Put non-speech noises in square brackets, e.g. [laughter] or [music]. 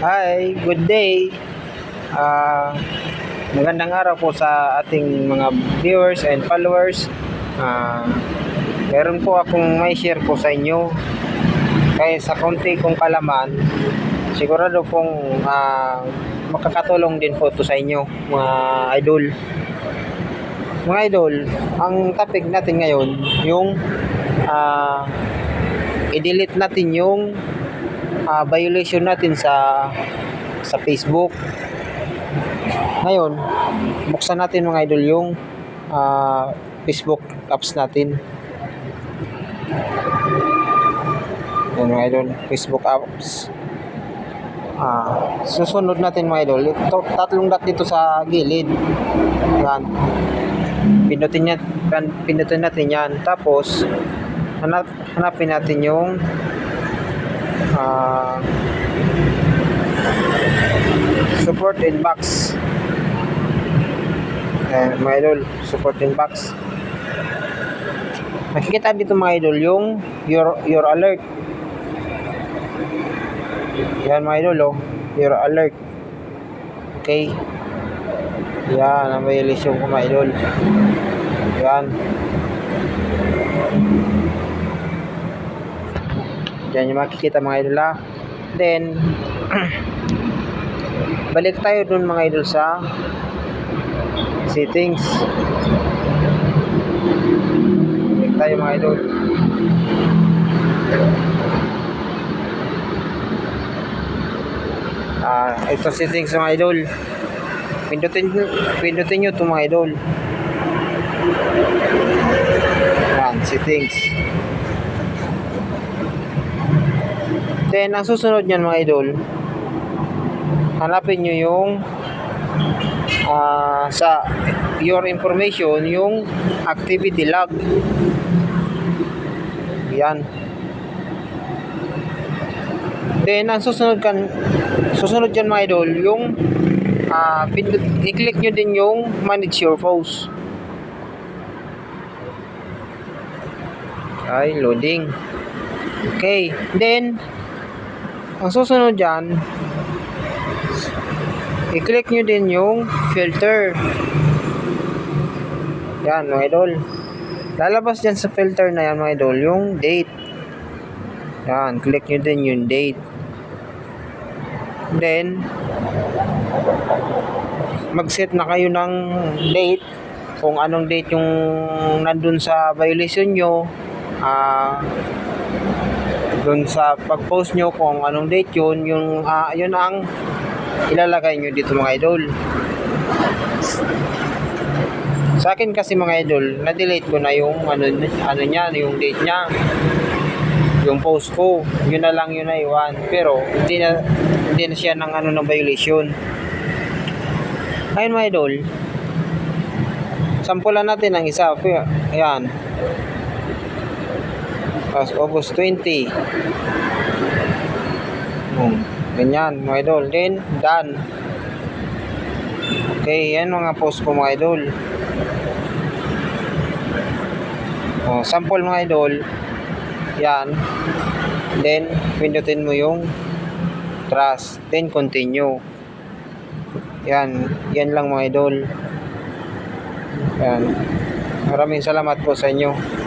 Hi, good day. Ah, magandang araw po sa ating mga viewers and followers. Ah, meron po akong may share po sa inyo. Kaya sa konti kong kalaman, sigurado pong ah, makakatulong din po to sa inyo, mga idol. Mga idol, ang topic natin ngayon, yung ah, i-delete natin yung ah, violation natin sa sa Facebook. Ngayon, buksan natin mga idol yung ah, Facebook apps natin. Yan mga idol, Facebook apps. Ah, susunod natin mga idol. Ito, tatlong dot dito sa gilid. Yan. Pindutin niya, pindutin natin yan. Tapos, hanap, hanapin natin yung ah, support inbox eh, mga idol support inbox nakikita dito mga idol yung your, your alert. Yan mga idol oh. Your alert. Okay. Yan violation ko mga idol. Yan Diyan yung makikita mga idol ha. Then, [clears throat] balik tayo dun mga idol sa settings. Balik tayo mga idol. Ah, ito settings mga idol. Pindutin, pindutin nyo ito mga idol. Yan, settings. Then, ang susunod niyan mga idol, hanapin nyo yung ah, sa your information, yung activity log. Yan. Then, ang susunod kan susunod dyan mga idol, yung pindut- i-click nyo din yung manage your post. Ay, loading. Okay. Then, ang susunod dyan, i-click nyo din yung filter. Yan, mga idol. Lalabas dyan sa filter na yan, mga idol, yung date. Yan, click nyo din yung date. Then, mag-set na kayo ng date kung anong date yung nandun sa violation nyo. Ah, doon sa pag-post nyo kung anong date yun, yung, ah, yun ang ilalagay nyo dito mga idol. Sa akin kasi mga idol, na-delete ko na yung ano, ano niya, yung date niya. Yung post ko, yun na lang yun na iwan. Pero, hindi na, hindi na siya ng ano ng violation. Ayun mga idol, sampulan natin ang isa. Ayan. As August 20. Hmm. Ganyan, mga idol. Then, done. Okay, yan mga post ko mga idol. Oh, sample mga idol. Yan. Then, pindutin mo yung trust. Then, continue. Yan. Yan lang mga idol. Yan. Maraming salamat po sa inyo.